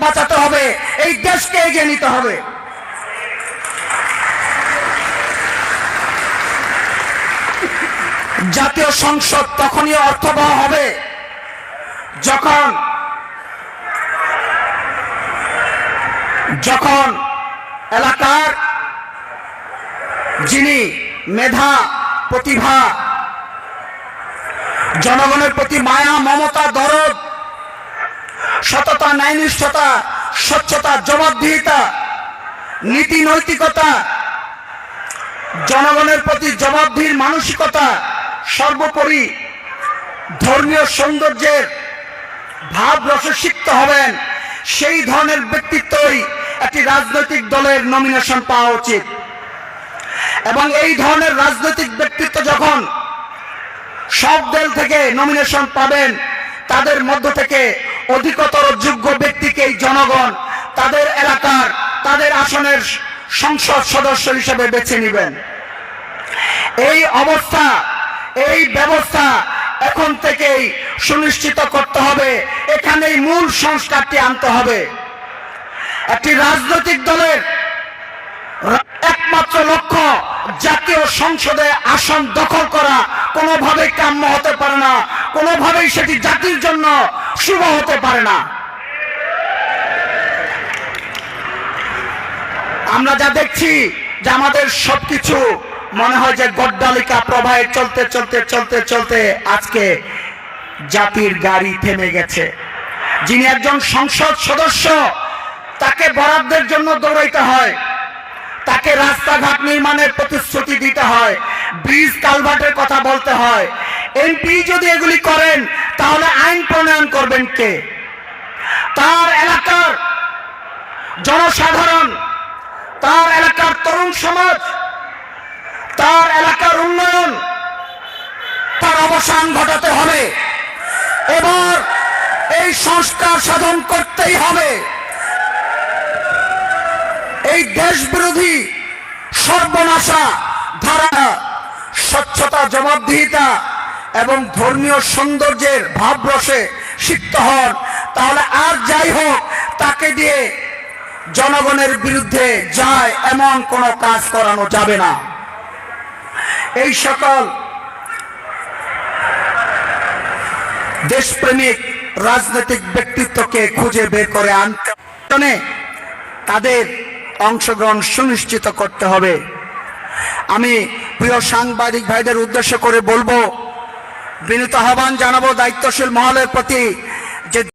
বাঁচাতে হবে। এই দেশকে এগিয়ে নিতে হবে। জাতীয় সংসদ তখনই অর্থবহ হবে যখন যখন এলাকার যিনি মেধা, প্রতিভা, জনগণের প্রতি মায়া, মমতা, দরদ সততা, ন্যায়নিষ্ঠতা, স্বচ্ছতা, জবাবদিহিতা, নীতি, নৈতিকতা, জনগণের প্রতি জবাবদিহির মানসিকতা, সর্বোপরি ধর্মীয় সৌন্দর্যের ভাব রসসিক্ত হবেন। সেই ধরনের ব্যক্তিত্বই একটি রাজনৈতিক দলের নমিনেশন পাওয়া উচিত। এবং এই ধরনের রাজনৈতিক ব্যক্তিত্ব যখন সব দল থেকে নমিনেশন পাবেন, তাদের মধ্য থেকে অধিকতর যোগ্য ব্যক্তিকে এই জনগণ তাদের এলাকার, তাদের আসনের সংসদ সদস্য হিসেবে বেছে নেবেন। এই অবস্থা, এই ব্যবস্থা এখন থেকেই সুনিশ্চিত করতে হবে। এখানেই মূল সংস্কারটি আনতে হবে। একটি রাজনৈতিক দলের একমাত্র লক্ষ্য জাতীয় সংসদে আসন দখল করা। কোনোভাবেই কাম্য হতে পারে না। কোনোভাবেই সেটি জাতির জন্য শুভ হতে পারে না। আমরা যা দেখছি যে আমাদের সবকিছু মনে হয় যে গড্ডালিকা প্রবাহে চলতে চলতে চলতে চলতে আজকে জাতির গাড়ি থেমে গেছে। যিনি একজন সংসদ সদস্য, তাকে বরাদ্দের জন্য দৌড়াইতে হয়। তাকে রাস্তাঘাট নির্মাণের প্রতিশ্রুতি দিতে হয়। ব্রিজ কালভার্টের কথা বলতে হয়। এমপি যদি এগুলি করেন, তাহলে আইন প্রণয়ন করবেন কে? তার এলাকার জনসাধারণ, তার এলাকার তরুণ সমাজ, তার এলাকার উন্নয়ন, তার অবসান ঘটাতে হবে। এবার এই সংস্কার সাধন করতেই হবে। এই দেশ বিরোধী সর্বনাশা ধারা, স্বচ্ছতা, জবাবদিহিতা এবং ধর্মীয় সৌন্দর্যের ভাবরসে সিক্ত হন। তাহলে আর যাই হোক, তাকে দিয়ে জনগণের বিরুদ্ধে যায়, এমন কোনো কাজ করানো যাবে না। এই সকল দেশপ্রেমিক রাজনৈতিক ব্যক্তিত্বকে খুঁজে বের করে আনতে তাদের অংশগ্রহণ সুনিশ্চিত করতে হবে। আমি প্রিয় সাংবাদিক ভাইদের উদ্দেশ্য করে বলব বিনীত আহ্বান জানাব দায়িত্বশীল মহলের প্রতি।